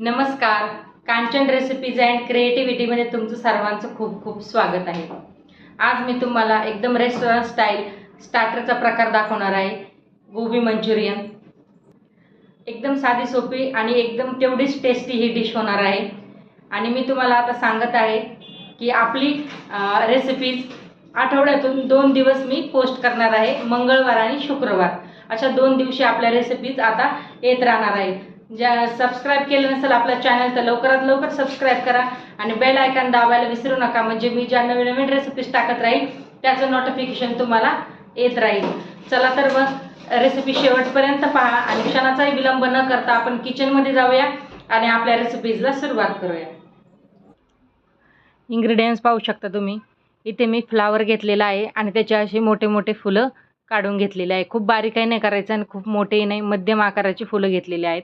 नमस्कार. Kanchan recipes and क्रिएटिव्हिटीमध्ये तुमचं सर्वांचं खूप खूप स्वागत आहे. आज मी तुम्हाला एकदम रेस्टॉरंट स्टाईल स्टार्टरचा प्रकार दाखवणार आहे. गोबी मंचुरियन. एकदम साधी सोपी आणि एकदम तेवढीच टेस्टी ही डिश होणार आहे. आणि मी तुम्हाला आता सांगत आहे की आपली रेसिपीज आठवड्यातून दोन दिवस मी पोस्ट करणार आहे मंगळवार आणि शुक्रवार. अशा दोन दिवशी आपल्या रेसिपीज आता येत राहणार आहेत. ज्या सबस्क्राईब केलं नसेल आपल्या चॅनल तर लवकरात लवकर सबस्क्राईब करा. आणि बेल आयकॉन दाबायला विसरू नका. म्हणजे मी ज्या नवीन नवीन रेसिपीज टाकत राहील त्याचं नोटिफिकेशन तुम्हाला येत राहील. चला तर मग रेसिपी शेवटपर्यंत पहा आणि क्षणाचाही विलंब न करता आपण किचनमध्ये जाऊया आणि आपल्या रेसिपीजला सुरुवात करूया. इन्ग्रेडियंट्स पाहू शकता तुम्ही. इथे मी फ्लावर घेतलेला आहे आणि त्याचे असे मोठे मोठे फुलं काढून घेतलेले आहे. खूप बारीकही नाही करायचं आणि खूप मोठेही नाही. मध्यम आकाराची फुलं घेतलेली आहेत.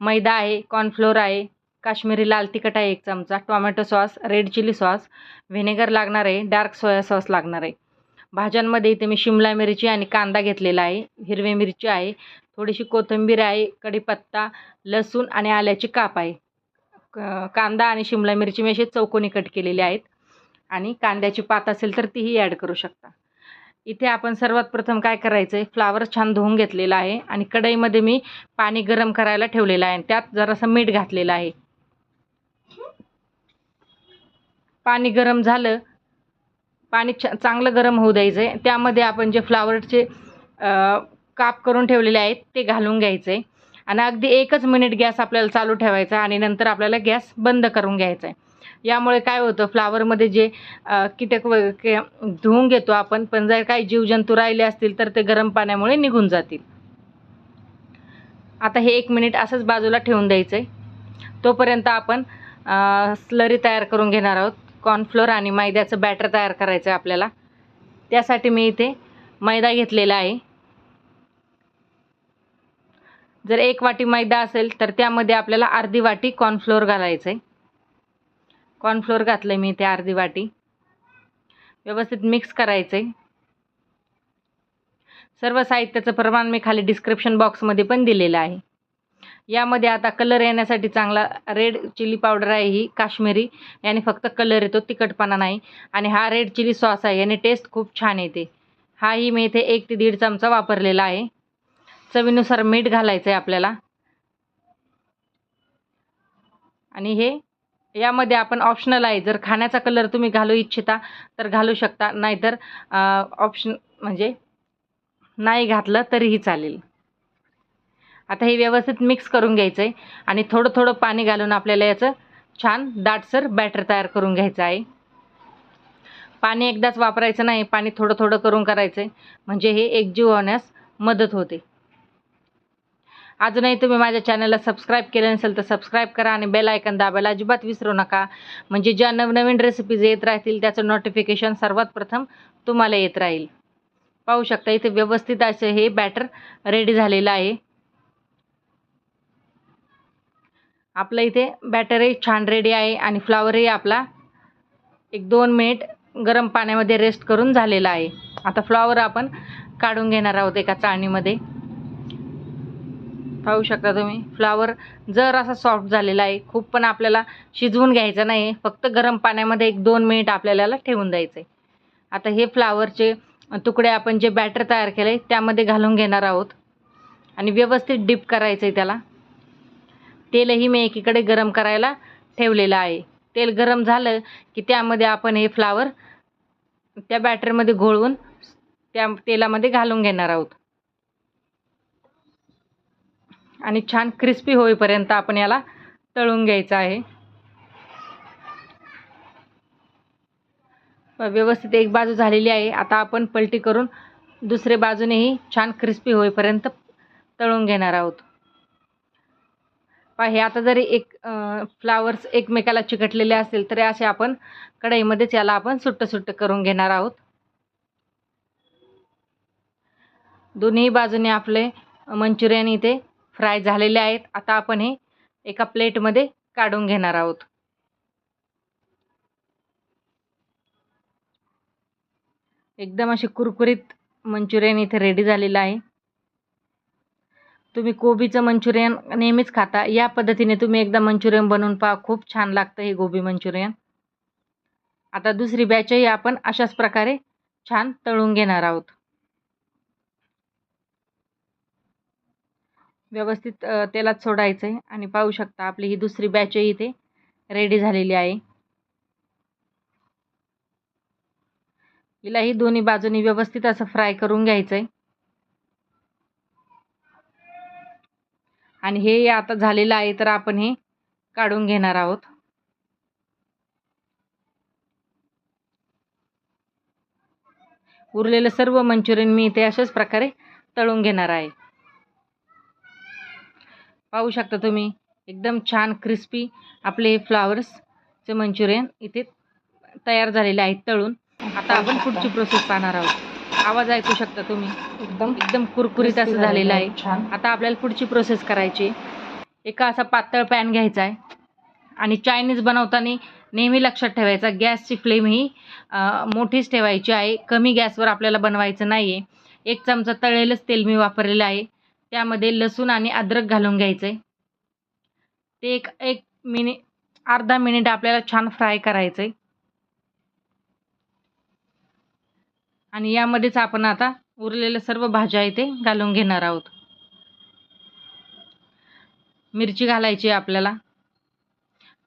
मैदा आहे कॉर्नफ्लोअर आहे काश्मीरी लाल तिखट आहे एक चमचा tomato sauce red chilli sauce vinegar लागणार आहे डार्क सोया सॉस लागणार आहे. भाज्यांमध्ये इथे मी शिमला मिरची आणि कांदा घेतलेला आहे हिरवी मिरची आहे थोडीशी कोथिंबीर आहे कढीपत्ता लसूण आणि आल्याची काप आहे. क- कांदा आणि शिमला मिरची मी असे चौकोनी कट केलेले आहेत. आणि कांद्याची पात असेल तर तीही ॲड करू शकता. इथे आपण सर्वात प्रथम काय करायचं आहे फ्लावर छान धुवून घेतलेला आहे आणि कढईमध्ये मी पाणी गरम करायला ठेवलेलं आहे. आणि त्यात जरासं मीठ घातलेलं आहे. पाणी गरम झालं. पाणी छ चांगलं गरम होऊ द्यायचं आहे त्यामध्ये आपण जे फ्लावरचे काप करून ठेवलेले आहेत ते घालून घ्यायचं आहे आणि अगदी एकच मिनिट गॅस आपल्याला चालू ठेवायचा आणि नंतर आपल्याला गॅस बंद करून घ्यायचा आहे यामुळे काय होतं फ्लावरमध्ये जे कीटक व धुवून घेतो आपण पण जर काही जीवजंतू राहिले असतील तर ते गरम पाण्यामुळे निघून जातील. आता हे एक मिनिट असंच बाजूला ठेवून द्यायचं आहे तोपर्यंत आपण स्लरी तयार करून घेणार आहोत. कॉर्नफ्लोअर आणि मैद्याचं बॅटर तयार करायचं आहे आपल्याला. त्यासाठी मी इथे मैदा घेतलेला आहे. जर एक वाटी मैदा असेल तर त्यामध्ये आपल्याला अर्धी वाटी कॉर्नफ्लोअर घालायचं आहे कॉर्नफ्लोअर घातलं आहे मी इथे अर्धी वाटी. व्यवस्थित मिक्स करायचं आहे सर्व साहित्याचं प्रमाण मी खाली डिस्क्रिप्शन बॉक्समध्ये पण दिलेलं आहे. यामध्ये आता कलर येण्यासाठी चांगला रेड चिली पावडर आहे ही काश्मीरी. याने फक्त कलर येतो तिखटपणा नाही. आणि हा रेड चिली सॉस आहे याने टेस्ट खूप छान येते. हाही मी इथे एक ते दीड चमचा वापरलेला आहे. चवीनुसार मीठ घालायचं आहे आपल्याला. आणि हे यामध्ये आपण ऑप्शनल आहे. जर खाण्याचा कलर तुम्ही घालू इच्छिता तर घालू शकता. नाहीतर ऑप्शन म्हणजे नाही घातलं तरीही चालेल. आता हे व्यवस्थित मिक्स करून घ्यायचं आहे आणि थोडं थोडं पाणी घालून आपल्याला याचं छान दाटसर बॅटर तयार करून घ्यायचं आहे. पाणी एकदाच वापरायचं नाही. पाणी थोडं थोडं करून करायचं आहे म्हणजे हे एकजीव होण्यास मदत होते. अजूनही तुम्ही माझ्या चॅनलला सबस्क्राईब केलं नसेल तर सबस्क्राईब करा आणि बेल आयकन दाबायला अजिबात विसरू नका. म्हणजे ज्या नवनवीन रेसिपीज येत राहतील त्याचं नोटिफिकेशन सर्वात प्रथम तुम्हाला येत राहील. पाहू शकता इथे व्यवस्थित असं हे बॅटर रेडी झालेलं आहे. आपलं इथे बॅटरही छान रेडी आहे आणि फ्लावरही आपला एक दोन मिनिट गरम पाण्यामध्ये रेस्ट करून झालेला आहे. आता फ्लॉवर आपण काढून घेणार आहोत एका चाळणीमध्ये. पाहू शकता तुम्ही. फ्लावर जर असा सॉफ्ट झालेला आहे खूप पण आपल्याला शिजवून घ्यायचं नाही. फक्त गरम पाण्यामध्ये एक दोन मिनिट आपल्याला ठेवून द्यायचं आहे आता हे फ्लावरचे तुकडे आपण जे बॅटर तयार केलं आहे त्यामध्ये घालून घेणार आहोत. आणि व्यवस्थित डिप करायचं आहे त्याला. तेलही मी एकीकडे गरम करायला ठेवलेलं आहे. तेल गरम झालं की त्यामध्ये आपण हे फ्लावर त्या बॅटरमध्ये घोळवून त्या तेलामध्ये घालून घेणार आहोत. आणि छान क्रिस्पी होईपर्यंत आपण याला तळून घ्यायचं आहे. व्यवस्थित एक बाजू झालेली आहे. आता आपण पलटी करून दुसऱ्या बाजूनेही छान क्रिस्पी होईपर्यंत तळून घेणार आहोत. पहा हे आता जरी एक फ्लावर्स एकमेकाला चिकटलेले असतील तरी असे आपण कढईमध्येच याला आपण सुट्ट सुट्ट करून घेणार आहोत. दोन्ही बाजूने आपले मंचुरियन इथे फ्राय झालेले आहेत. आता आपण हे एका प्लेटमध्ये काढून घेणार आहोत. एकदम असे कुरकुरीत मंचुरियन इथे रेडी झालेलं आहे. तुम्ही कोबीचं मंचुरियन नेहमीच खाता. या पद्धतीने तुम्ही एकदा मंचुरियन बनवून पहा. खूप छान लागतं हे गोबी मंचुरियन. आता दुसरी बॅचही आपण अशाच प्रकारे छान तळून घेणार आहोत. व्यवस्थित तेलात सोडायचं आहे आणि पाहू शकता आपली ही दुसरी बॅचही इथे रेडी झालेली आहे. हिलाही दोन्ही बाजूनी व्यवस्थित असं फ्राय करून घ्यायचं आहे आणि हे आता झालेलं आहे तर आपण हे काढून घेणार आहोत. उरलेलं सर्व मंचुरियन मी इथे अशाच प्रकारे तळून घेणार आहे. पाहू शकता तुम्ही. एकदम छान क्रिस्पी आपले फ्लावर्सचे मंचुरियन इथे तयार झालेले आहेत तळून. आता आपण पुढची प्रोसेस पाहणार आहोत. आवाज ऐकू शकता तुम्ही. एकदम एकदम कुरकुरीत असं झालेलं आहे. छान. आता आपल्याला पुढची प्रोसेस करायची एका असा पातळ पॅन घ्यायचा आहे. आणि चायनीज बनवताना नेहमी लक्षात ठेवायचा गॅसची फ्लेम ही मोठीच ठेवायची आहे. कमी गॅसवर आपल्याला बनवायचं नाही आहे एक चमचा तळलेलंच तेल मी वापरलेलं आहे. त्यामध्ये लसूण आणि अद्रक घालून घ्यायचं. आहे ते एक एक मिनिट अर्धा मिनिट आपल्याला छान फ्राय करायचं. आहे आणि यामध्येच आपण आता उरलेल्या सर्व भाज्या इथे घालून घेणार आहोत. मिरची घालायची आहे आपल्याला.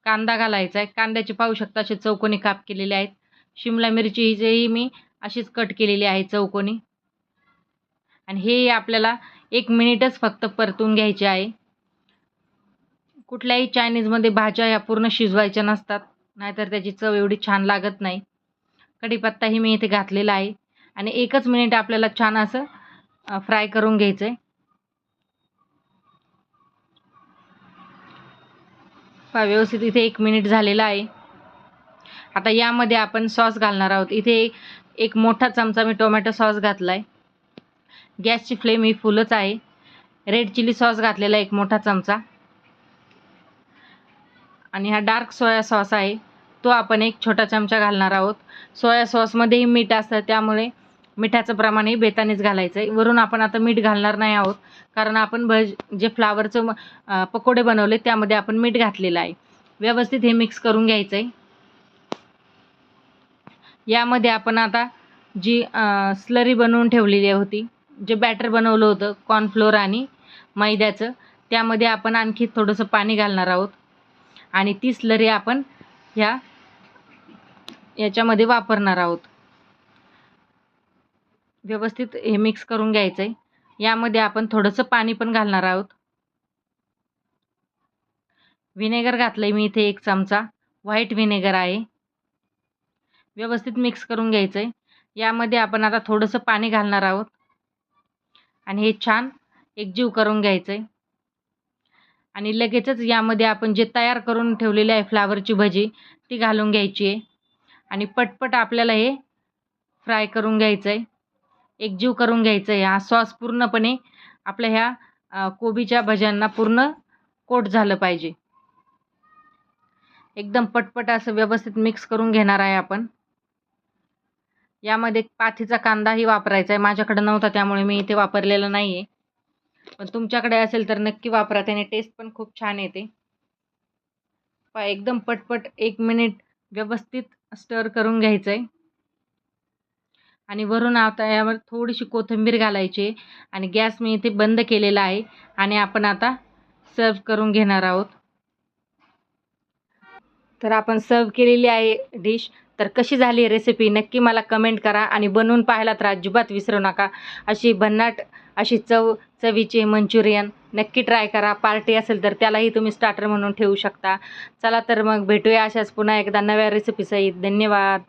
कांदा घालायचा आहे. कांद्याचे पाहू शकता असे चौकोनी काप केलेले आहेत शिमला मिरची हिचेही मी अशीच कट केलेली आहे चौकोनी आणि हे आपल्याला एक मिनिटच फक्त परतून घ्यायचे आहे. कुठल्याही चायनीजमध्ये भाज्या ह्या पूर्ण शिजवायच्या नसतात नाहीतर त्याची चव एवढी छान लागत नाही. कढीपत्ताही मी इथे घातलेला आहे. आणि एकच मिनिट आपल्याला छान असं फ्राय करून घ्यायचं आहे पहा व्यवस्थित इथे एक मिनिट झालेला आहे. आता यामध्ये आपण सॉस घालणार आहोत. इथे एक मोठा चमचा मी टोमॅटो सॉस घातला आहे गॅसची फ्लेम ही फुलच आहे. रेड चिली सॉस घातलेला एक मोठा चमचा. आणि हा डार्क सोया सॉस आहे. तो आपण एक छोटा चमचा घालणार आहोत. सोया सॉसमध्येही मीठ असतं. त्यामुळे मिठाचं प्रमाणही बेतानेच घालायचं आहे वरून आपण आता मीठ घालणार नाही आहोत. कारण आपण भज जे फ्लावरचं पकोडे बनवले त्यामध्ये आपण मीठ घातलेलं आहे. व्यवस्थित हे मिक्स करून घ्यायचं आहे यामध्ये आपण आता जी स्लरी बनवून ठेवलेली होती जे बॅटर बनवलं होतं कॉर्नफ्लोअर आणि मैद्याचं त्यामध्ये आपण आणखी थोडंसं पाणी घालणार आहोत. आणि ती स्लरी आपण ह्या याच्यामध्ये वापरणार आहोत. व्यवस्थित हे मिक्स करून घ्यायचं आहे यामध्ये आपण थोडंसं पाणी पण घालणार आहोत. व्हिनेगर घातलं आहे मी इथे एक चमचा. व्हाईट व्हिनेगर आहे. व्यवस्थित मिक्स करून घ्यायचं आहे यामध्ये आपण आता थोडंसं पाणी घालणार आहोत. आणि हे छान एकजीव करून घ्यायचं आहे आणि लगेचच यामध्ये आपण जे तयार करून ठेवलेली आहे फ्लावरची भजी ती घालून घ्यायची आहे. आणि पटपट आपल्याला हे फ्राय करून घ्यायचं आहे एकजीव करून घ्यायचं आहे हा सॉस पूर्णपणे आपल्या ह्या कोबीच्या भज्यांना पूर्ण कोट झालं पाहिजे. एकदम पटपट असं व्यवस्थित मिक्स करून घेणार आहे आपण. यामध्ये पाथीचा कांदाही वापरायचा आहे. माझ्याकडे नव्हता त्यामुळे मी इथे वापरलेला नाही आहे पण तुमच्याकडे असेल तर नक्की वापरा. त्याने टेस्ट पण खूप छान येते. एकदम पटपट एक मिनिट व्यवस्थित स्टर करून घ्यायचं आहे आणि वरून आता यावर थोडीशी कोथिंबीर घालायची आणि गॅस मी इथे बंद केलेला आहे आणि आपण आता सर्व करून घेणार आहोत. तर आपण सर्व केलेली आहे डिश तर कशी झाली रेसिपी नक्की मला कमेंट करा आणि बनवून पाहायला तर अजिबात विसरू नका. अशी भन्नाट अशी चव चवीचे मंचुरियन नक्की ट्राय करा. पार्टी असेल तर त्यालाही तुम्ही स्टार्टर म्हणून ठेवू शकता. चला तर मग भेटूया अशाच पुन्हा एकदा नव्या रेसिपीसहित धन्यवाद.